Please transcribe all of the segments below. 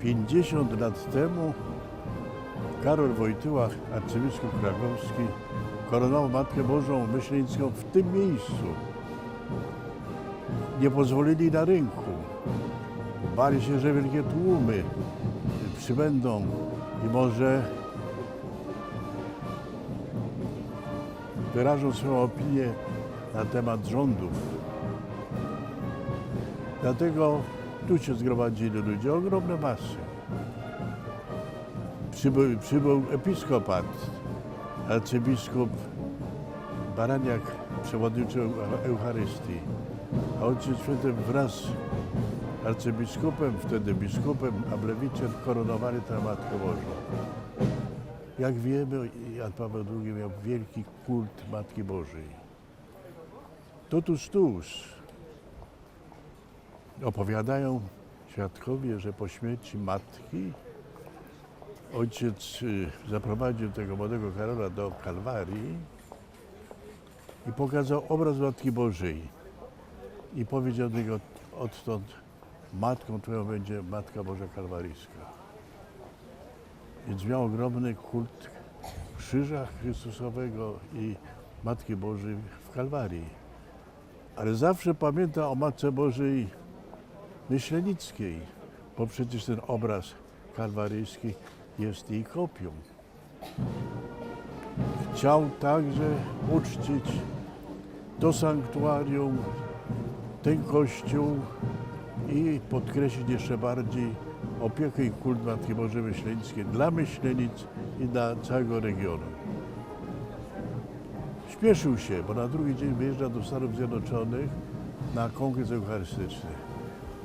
50 lat temu Karol Wojtyła, arcybiskup krakowski, koronował Matkę Bożą Myślenicką w tym miejscu. Nie pozwolili na rynku. Bali się, że wielkie tłumy przybędą i może wyrażą swoją opinię na temat rządów. Dlatego tu się zgromadzili ludzie, ogromne masy. Przybył, przybył episkopat, arcybiskup Baraniak przewodniczył Eucharystii. A Ojciec Święty wraz z arcybiskupem, wtedy biskupem Ablewiczem koronowali tę Matkę Bożą. Jak wiemy, Jan Paweł II miał wielki kult Matki Bożej. Totuż tuż opowiadają świadkowie, że po śmierci matki ojciec y, zaprowadził tego młodego Karola do Kalwarii i pokazał obraz Matki Bożej. I powiedział do niego odtąd, matką twoją będzie Matka Boża Kalwaryjska. Więc miał ogromny kult krzyża Chrystusowego i Matki Bożej w Kalwarii. Ale zawsze pamięta o Matce Bożej Myślenickiej, bo przecież ten obraz kalwaryjski jest jej kopią. Chciał także uczcić to sanktuarium, ten kościół i podkreślić jeszcze bardziej opiekę i kult Matki Bożej Myślenickiej dla Myślenic i dla całego regionu. Śpieszył się, bo na drugi dzień wyjeżdża do Stanów Zjednoczonych na kongres eucharystyczny.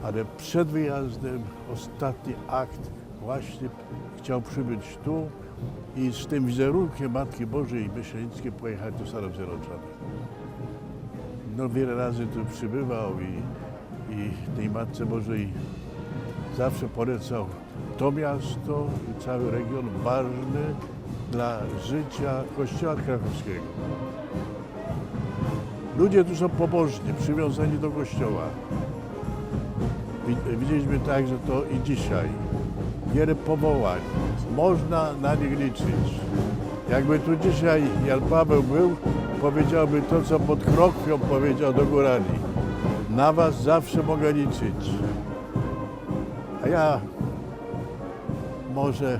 Ale przed wyjazdem, ostatni akt, właśnie chciał przybyć tu i z tym wizerunkiem Matki Bożej Myślenickiej pojechać do Stanów Zjednoczonych. No wiele razy tu przybywał i, i tej Matce Bożej zawsze polecał to miasto i cały region ważny dla życia Kościoła krakowskiego. Ludzie tu są pobożni, przywiązani do Kościoła. Wi- Widzieliśmy także to i dzisiaj. Wiele powołań. Można na nich liczyć. Jakby tu dzisiaj Jan Paweł był, powiedziałby to, co pod krokwią powiedział do górali. Na was zawsze mogę liczyć. A ja może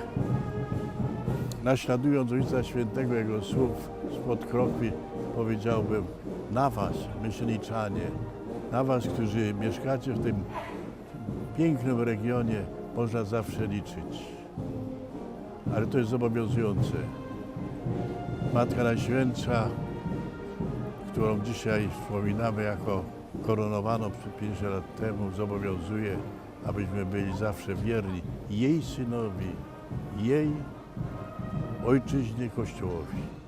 naśladując Ojca Świętego, jego słów spod krokwi, powiedziałbym na was, myślniczanie, na was, którzy mieszkacie w tym pięknym regionie, można zawsze liczyć. Ale to jest zobowiązujące. Matka Najświętsza, którą dzisiaj wspominamy jako koronowaną 50 lat temu, zobowiązuje, abyśmy byli zawsze wierni jej synowi, jej ojczyźnie Kościołowi.